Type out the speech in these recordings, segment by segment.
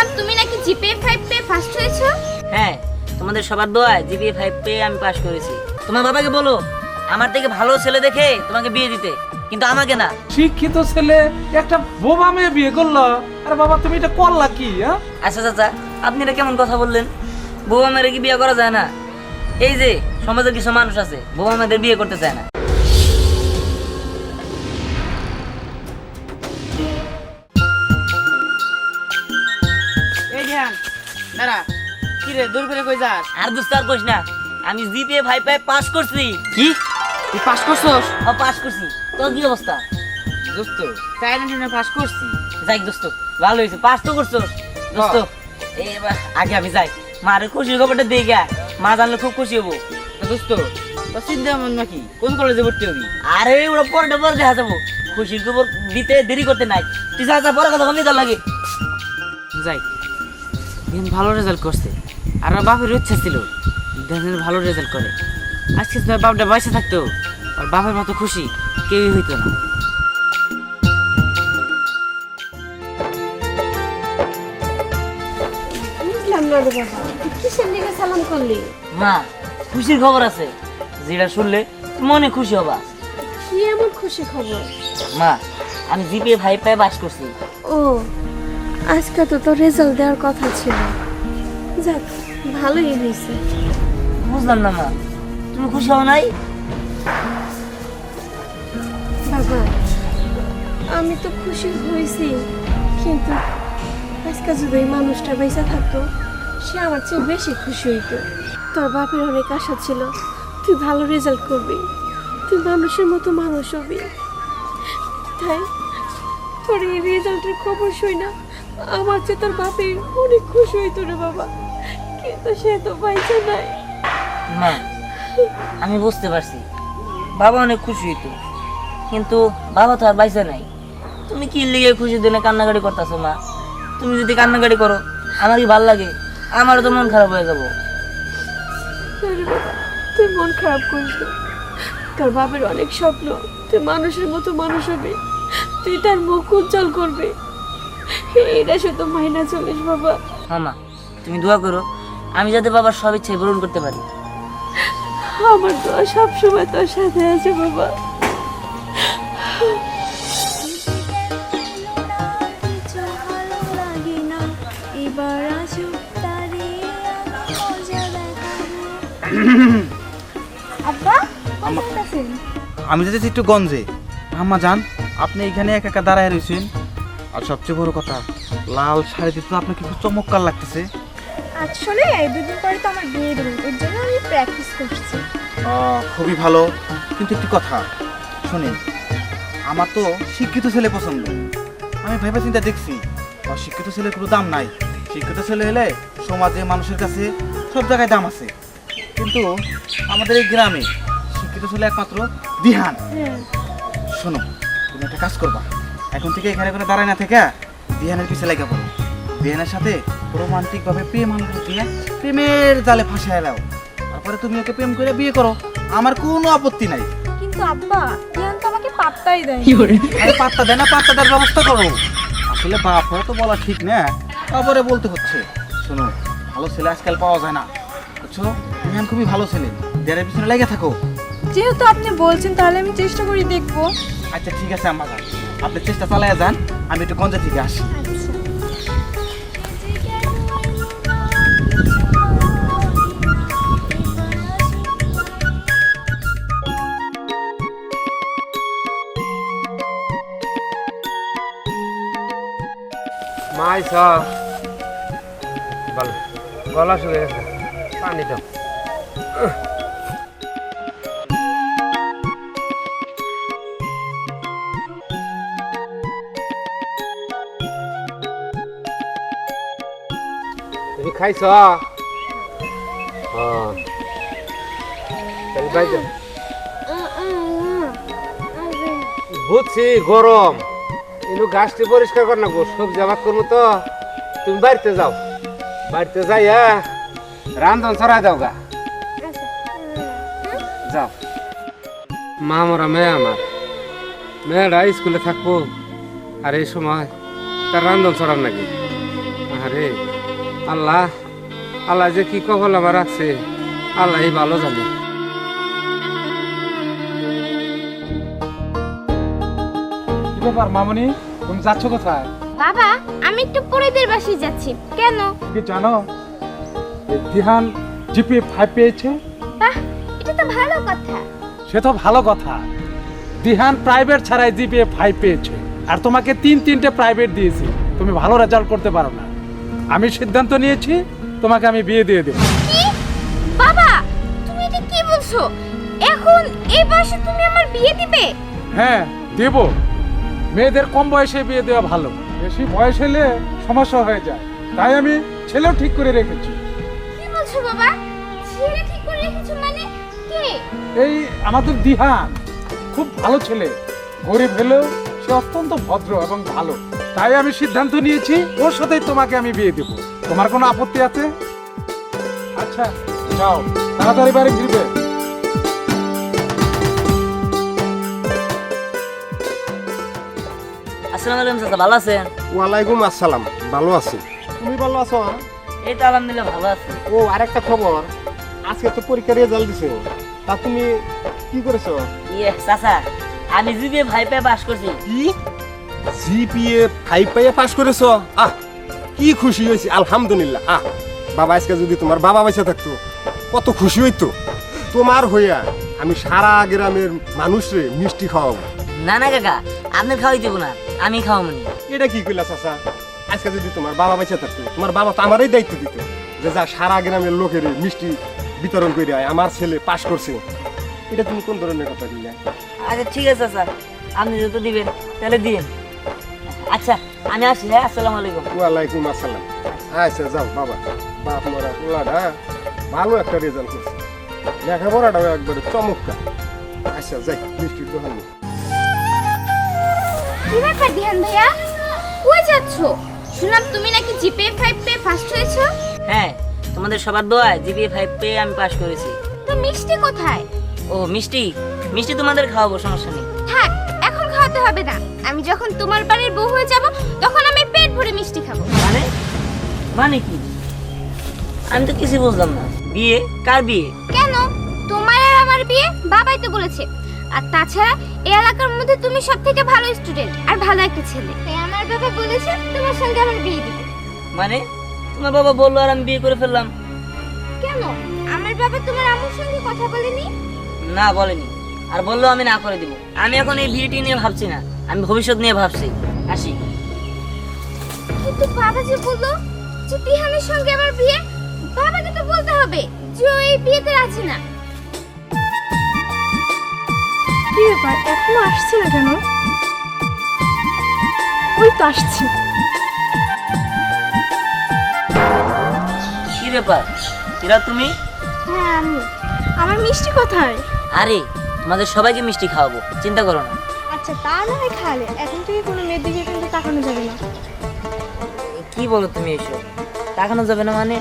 শুনলাম তুমি নাকি জিপে ফাইভ পে ফার্স্ট হয়েছো? হ্যাঁ তোমাদের সবার দোয়ায় জিপিএ ফাইভ পেয়ে আমি পাশ করেছি। তোমার বাবাকে বলো আমার থেকে ভালো ছেলে দেখে তোমাকে বিয়ে দিতে কিন্তু আমাকে না। শিক্ষিত ছেলে একটা বোবা মেয়ে বিয়ে করল। আরে বাবা তুমি এটা করলা কি হ্যাঁ? আচ্ছা চাচা আপনি এটা কেমন কথা বললেন? বোবা মেয়ের কি বিয়ে করা যায় না? এই যে সমাজের কিছু মানুষ আছে বোবা মেয়েদের বিয়ে করতে চায় না। দূর করে কই যাস? আর দুস্ত আর কইস না আমি জিপিএ ফাইভ পাই পাস করছি। কি? তুই পাস করছস? ও পাস করছি। তোর কি অবস্থা? দোস্ত তাই না শুনে পাস করছি? যাই দোস্ত ভালো হয়েছে পাস তো করছ দোস্ত এবার আগে আমি যাই। মারে খুশির খবরটা দিয়ে গা মা জানলে খুব খুশি হব। দোস্ত তোর চিন্তা মন নাকি? কোন কলেজে ভর্তি হবি? আরে ওরা পরে পরে দেখা যাব খুশির খবর দিতে দেরি করতে নাই। তুই যা যা পরে কথা কমি তোর লাগে। যাই। ভালো রেজাল্ট করছে। আর আমার বাপের ইচ্ছা ছিল দিন ভালো রেজাল্ট করে। আজকে তোর বাপটা বয়সে থাকতো আর বাপের মতো খুশি কেউই হইতো না। মা খুশির খবর আছে। যেটা শুনলে মনে খুশি হবা। কি এমন খুশি খবর? মা আমি জিপিএ ফাইভ পাই পাস করছি। ও আজকে তো তোর রেজাল্ট দেওয়ার কথা ছিল। যাক ভালোই হয়েছে। বুঝলাম না মা। তুমি খুশি হও নাই? বাবা আমি তো খুশি হয়েছি কিন্তু আজকে যদি এই মানুষটা বেঁচে থাকতো সে আমার চেয়ে বেশি খুশি হইতো। তোর বাপের অনেক আশা ছিল তুই ভালো রেজাল্ট করবি তুই মানুষের মতো মানুষ হবি। তাই তোর এই রেজাল্টের খবর শুই না আমার চেয়ে তোর বাপের অনেক খুশি হইতো রে বাবা। কিন্তু সে তো পাইছে নাই। মা আমি বুঝতে পারছি। বাবা অনেক খুশি হইতো। কিন্তু বাবা তো আর বাইসে নাই। তুমি কি লিগে খুশি দিনে কান্নাকাটি করতেছো মা? তুমি যদি কান্নাকাটি করো আমার কি ভালো লাগে। আমারও তো মন খারাপ হয়ে যাব। তুই মন খারাপ করিস তোর বাবার অনেক স্বপ্ন। তুই মানুষের মতো মানুষ হবে। তুই তার মুখ উজ্জ্বল করবে। এটা শুধু মাইনা চলিস বাবা। হ্যাঁ মা। তুমি দোয়া করো আমি যাতে বাবার সব ইচ্ছে পূরণ করতে পারি। আমার দোয়া সবসময় তোর সাথে আছে বাবা। আমি যেতেছি একটু গঞ্জে। আম্মা যান। আপনি এখানে একা একা দাঁড়ায় রয়েছেন আর সবচেয়ে বড় কথা লাল শাড়িতে তো আপনাকে খুব চমৎকার লাগতেছে। আসলে এই দুদিন পরে তো আমার বিয়ে দেবেন এর জন্য আমি প্র্যাকটিস করছি। খুবই ভালো। কিন্তু একটি কথা শুনে আমার তো শিক্ষিত ছেলে পছন্দ। আমি ভেবে চিন্তা দেখছি শিক্ষিত ছেলের কোনো দাম নাই। শিক্ষিত ছেলে হলে সমাজে মানুষের কাছে সব জায়গায় দাম আছে। কিন্তু আমাদের এই গ্রামে শিক্ষিত ছেলে একমাত্র দিহান। শোনো তুমি একটা কাজ করবা। এখন থেকে এখানে কোনো দাঁড়ায় না থেকে দিহানের পিছে লেগে পড়ো। দিহানের সাথে রোমান্টিক ভাবে প্রেম আনন্দ দিয়ে প্রেমের জালে ফাঁসায় দাও। তারপরে তুমি ওকে প্রেম করে বিয়ে করো। আমার কোনো আপত্তি নাই। কিন্তু আব্বা তিয়ান তো আমাকে পাত্তাই দেয় আরে পাত্তা দেয় না পাত্তা দেওয়ার ব্যবস্থা করো। আসলে বাপ হয়ে তো বলা ঠিক না। তারপরে বলতে হচ্ছে শোনো ভালো ছেলে আজকাল পাওয়া যায় না। বুঝছ? দিহান খুবই ভালো ছেলে। দেড়ের পিছনে লেগে থাকো। যেহেতু আপনি বলছেন তাহলে আমি চেষ্টা করি দেখব। আচ্ছা ঠিক আছে আমার আপনি চেষ্টা চালায় যান আমি একটু গঞ্জা থেকে আসি। সব ভালো গলা শুয়ে গেছে। পানি দাও। তুমি খাইছ? হ্যাঁ। বুঝছি গরম। কিন্তু গাছটি পরিষ্কার কর না গো, সবজি আবাদ করব তো। তুমি বাড়িতে যাও। বাড়িতে যাই রান্ধন ছড়াই দাও গা। যাও। মা মরা মেয়ে আমার। মেয়েরা স্কুলে থাকব। আর এই সময় তার রান্ধন ছড়ার নাকি। আরে আল্লাহ আল্লাহ যে কি কবল আমার রাখছে আল্লাহ ভালো জানে। ব্যাপার, মামনি? তুমি যাচ্ছ কোথায়? বাবা আমি একটু পরিদের বাসায় যাচ্ছি। কেন? কি জানো দিহান জিপি ফাইভ পেয়েছে? বাহ এটা তো ভালো কথা। সে তো ভালো কথা। দিহান প্রাইভেট ছাড়াই জিপিএ ফাইভ পেয়েছে। আর তোমাকে তিন তিনটে প্রাইভেট দিয়েছি। তুমি ভালো রেজাল্ট করতে পারো না। আমি সিদ্ধান্ত নিয়েছি তোমাকে আমি বিয়ে দিয়ে দেবো। কি? বাবা তুমি এটা কি বলছো? এখন এই বয়সে তুমি আমার বিয়ে দিবে? হ্যাঁ দেব। মেয়েদের কম বয়সে বিয়ে দেওয়া ভালো। বেশি বয়স হলে সমস্যা হয়ে যায়। তাই আমি ছেলেও ঠিক করে রেখেছি। কি বলছো বাবা? ছেলে ঠিক করে রেখেছো মানে কে? এই আমাদের দিহান খুব ভালো ছেলে। গরিব হলেও সে অত্যন্ত ভদ্র এবং ভালো। তাই আমি সিদ্ধান্ত নিয়েছি ওর সাথেই তোমাকে আমি বিয়ে দেব। তোমার কোনো আপত্তি আছে? আচ্ছা যাও। তাড়াতাড়ি বাড়ি ফিরবে। আসসালামু আলাইকুম চাচা ভালো আছেন? ওয়ালাইকুম আসসালাম ভালো আছি। তুমি ভালো আছো এই তো আলহামদুলিল্লাহ ভালো আছি। ও আরেকটা খবর। আজকে তো পরীক্ষার রেজাল্ট দিছে। তা তুমি কি করেছ? ইয়ে চাচা আমি পেয়ে পাস করছি। কি? জিপিএ ফাইভ পাস করেছ? আহ কি খুশি হয়েছি আলহামদুলিল্লাহ। আহ বাবা আজকে যদি তোমার বাবা বেঁচে থাকতো কত খুশি হইতো। তোমার হইয়া আমি সারা গ্রামের মানুষরে মিষ্টি খাওয়াবো। না না কাকা আপনি খাওয়াই দেবো না। আমি খাওয়াবনি এটা কি কইলা চাচা? আজকে যদি তোমার বাবা বেঁচে থাকতো তোমার বাবা তো আমারই দায়িত্ব দিত যে যা সারা গ্রামের লোকের মিষ্টি বিতরণ করে আয় আমার ছেলে পাশ করছে। এটা তুমি কোন ধরনের কথা দিলে আচ্ছা ঠিক আছে চাচা। আপনি যত দিবেন তাহলে দিন আচ্ছা আমি আসি হ্যাঁ? আসসালামু আলাইকুম। ওয়ালাইকুম আসসালাম। আচ্ছা যাও বাবা। বাপ মরা পোলাটা ভালো একটা রেজাল্ট করছে লেখাপড়াটাও একবারে চমৎকার। আচ্ছা যাই মিষ্টির দোকান। কি ব্যাপার দিহান ভাইয়া? কই যাচ্ছ? শুনলাম তুমি নাকি জিপে ফাইভ পেয়ে ফার্স্ট হয়েছো। হ্যাঁ তোমাদের সবার দোয়ায় জিবিএ ফাইভ পেয়ে আমি পাস করেছি। তো মিষ্টি কোথায়? ও মিষ্টি। মিষ্টি তোমাদের খাওয়াবো সমস্যা নেই। থাক এখন খাওয়াতে হবে না। আমি যখন তোমার বাড়ির বউ হয়ে যাব তখন আমি পেট ভরে মিষ্টি খাব। মানে? মানে কি? আমি তো কিছু বুঝলাম না। বিয়ে? কার বিয়ে? কেন? তোমার আর আমার বিয়ে? বাবাই তো বলেছে। আর তাছাড়া এই এলাকার মধ্যে তুমি সব থেকে ভালো স্টুডেন্ট আর ভালো একটা ছেলে। তাই আমার বাবা বলেছে তোমার সঙ্গে আমার বিয়ে দিবে মানে? তোমার বাবা বলল আর আমি বিয়ে করে ফেললাম। কেন? আমার বাবা তোমার আম্মুর সঙ্গে কথা বলেনি? না বলেনি। আর বলল আমি না করে দিব। আমি এখন এই বিয়েটি নিয়ে ভাবছি না। আমি ভবিষ্যৎ নিয়ে ভাবছি। আসি। কিন্তু বাবা যে বলল যে তিহানের সঙ্গে আমার বিয়ে বাবাকে তো বলতে হবে যে ও এই বিয়েতে রাজি না। কি ব্যাপার এখনও আসছে না কেন? ওই তো আসছে। কি ব্যাপার? এরা তুমি? হ্যাঁ আমি। আমার মিষ্টি কোথায়? আরে তোমাদের সবাইকে মিষ্টি খাওয়াবো চিন্তা করো না। আচ্ছা তা না হয় খালে। এখন থেকে কোনো মেয়ের দিকে কিন্তু তাকানো যাবে না। কি বলো তুমি এসব? তাকানো যাবে না মানে?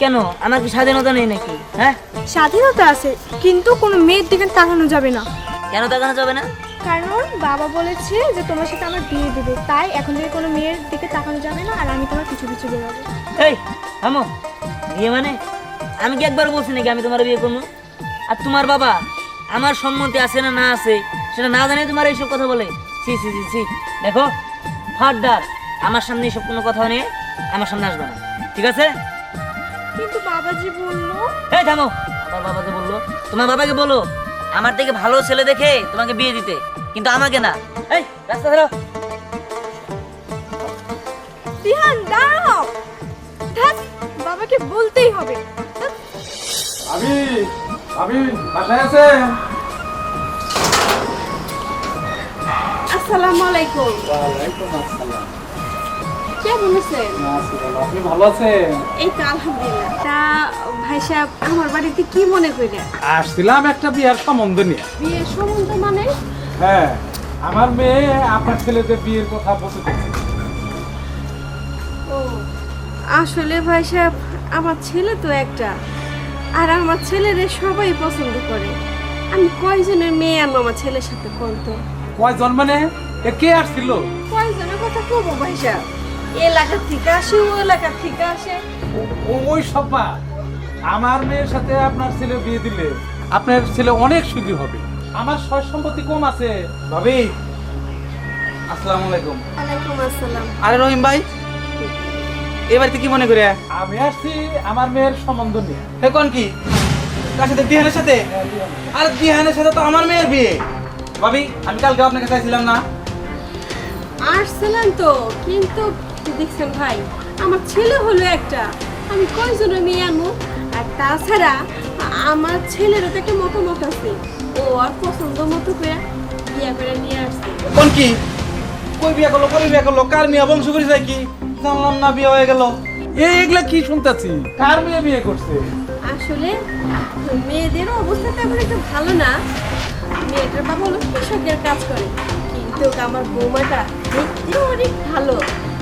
কেন? আমার কি স্বাধীনতা নেই নাকি? হ্যাঁ? স্বাধীনতা আছে কিন্তু কোনো মেয়ের দিকে তাকানো যাবে না। কেন তাকানো যাবে না? কারণ বাবা বলেছে যে তোমার সাথে আমার বিয়ে দেবে তাই এখন থেকে কোনো মেয়ের দিকে তাকানো যাবে না আর আমি তোমার পিছু পিছু বেরোবো। এই থামো। বিয়ে মানে? আমি কি একবার বলছি নাকি আমি তোমার বিয়ে করব? আর তোমার বাবা আমার সম্মতি আছে না না আছে সেটা না জানিয়ে তোমার এইসব কথা বলে। সি সি সি সি দেখো ফাটদার আমার সামনে এইসব কোনো কথা নিয়ে আমার সামনে আসবে না। ঠিক আছে? কিন্তু বাবাজি বলল এই থামো। আমার বাবা যে বলল। তোমার বাবাকে বলো। আমার থেকে ভালো ছেলে দেখে তোমাকে বিয়ে দিতে কিন্তু আমাকে না। এই রাস্তা ধরো। দাঁড়াও। ধ্যাৎ, বাবাকে বলতেই হবে। আমি আমি বাসায় আছেন? আসসালামু আলাইকুম। কেমন আছেন? আপনি ভালো আছেন? এই তো আলহামদুলিল্লাহ। তা ভাই সাহেব আমার বাড়িতে কি মনে আসছিলাম একটা বিয়ের সম্বন্ধ নিয়ে। বিয়ের সম্বন্ধ মানে? হ্যাঁ আমার মেয়ে আপনার ছেলেদের বিয়ের কথা বলতে ও আসলে ভাই সাহেব আমার ছেলে তো একটা। আর আমার ছেলেরে সবাই পছন্দ করে। আমি কয়জনের মেয়ে আনব আমার ছেলের সাথে বলতো? কয়জন মানে? কে আসছিল? কয়জনের কথা কবো ভাই সাহেব? এলাকার থেকে আসে ও এলাকার থেকে আসে। ও- ওই সব বাদ। আমার মেয়ের সাথে আপনার ছেলে বিয়ে দিলে আপনার ছেলে অনেক সুখী হবে। আমার সয় সম্পত্তি কম আছে ভাবি। আসসালামু আলাইকুম। ওয়ালাইকুম আসসালাম। আরে রহিম ভাই এবার কি মনে করে? আমি আসছি আমার মেয়ের সম্বন্ধ নিয়ে। কোন কি? কার সাথে দিহানের সাথে? আর দিহানের সাথে তো আমার মেয়ের বিয়ে। ভাবি আমি কালকে আপনাকে চাইছিলাম না। আসছিলাম তো কিন্তু দেখছেন ভাই? আমার ছেলে হলো একটা। আমি কয়জনের মেয়ে আনব? আর তাছাড়া আমার ছেলেরও তো একটা মতামত আছে। ও আর পছন্দ মতো করে বিয়ে করে নিয়ে আসছে। কোন কি? কই বিয়ে করল কই বিয়ে করল কার মেয়ে বংশ করি যায় কি জানলাম না বিয়ে হয়ে গেল। এই এগুলা কি শুনতেছি? কার মেয়ে বিয়ে করছে? আসলে মেয়েদের অবস্থা তেমন একটা ভালো না। মেয়েটার বাবা হলো কৃষকের কাজ করে। কিন্তু আমার বৌমাটা দেখতে অনেক ভালো।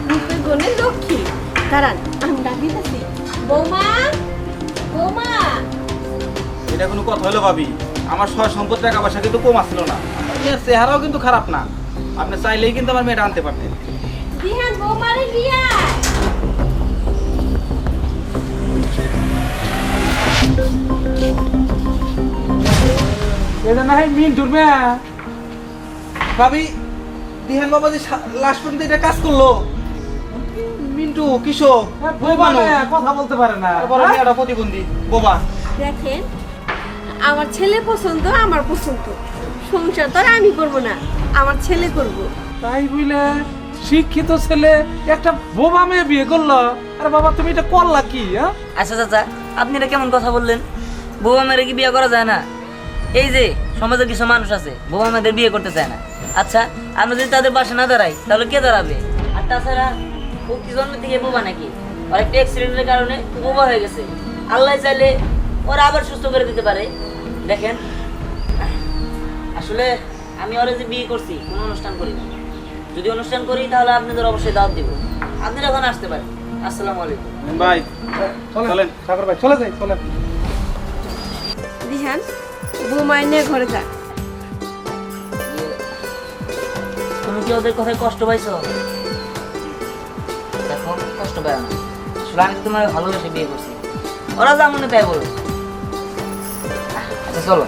রূপে গুণে লক্ষ্মী। দাঁড়ান আমি বৌমা বৌমা। এটা কোনো কথা হলো ভাবি। আমার সয় সম্পদ টাকা পয়সা কিন্তু কম আসছিল না। চেহারাও কিন্তু খারাপ না। আপনি চাইলেই কিন্তু আমার মেয়েটা আনতে পারতেন। দিহান বৌমারে দিয়া এটা না হয় মেয়ে। ভাবি দিহান বাবা যে লাস্ট পর্যন্ত এটা কাজ করল। মিন্টু কিশোর হ্যাঁ, বৌমা কথা বলতে পারে না। বড় মেয়েটা প্রতিবন্ধী বোবা। দেখেন আমার ছেলে পছন্দ আমার পছন্দ। সংসার তো আর আমি করব না আমার ছেলে করব। তাই বুঝলে শিক্ষিত ছেলে একটা বোবা মেয়ে বিয়ে করল। আরে বাবা তুমি এটা করলা কি হ্যাঁ? আচ্ছা চাচা আপনি এটা কেমন কথা বললেন? বোবা মেয়ের কি বিয়ে করা যায় না? এই যে সমাজে কিছু মানুষ আছে বোবা মেয়েদের বিয়ে করতে চায় না। আচ্ছা আমরা যদি তাদের পাশে না দাঁড়াই তাহলে কে দাঁড়াবে? আর তাছাড়া ও কি জন্ম থেকে বোবা নাকি? ওর একটা অ্যাক্সিডেন্টের কারণে বোবা হয়ে গেছে। আল্লাহ চাইলে ওরা আবার সুস্থ করে দিতে পারে। দেখেন আসলে আমি ওরা যে বিয়ে করছি কোনো অনুষ্ঠান করি না। যদি অনুষ্ঠান করি তাহলে আপনাদের অবশ্যই দাওয়াত দিব। আপনারা এখন আসতে পারেন। আসসালামু আলাইকুম। ভাই চলেন। চলেন। সাগর ভাই চলে যাই চলেন। দিহান নিয়ে ঘরে যা। তুমি কি ওদের কথায় কষ্ট পাইছো? কষ্ট পায় না আসলে আমি তোমার ভালোবেসে বিয়ে করছি। ওরা যা মনে তাই বলো আচ্ছা চলো।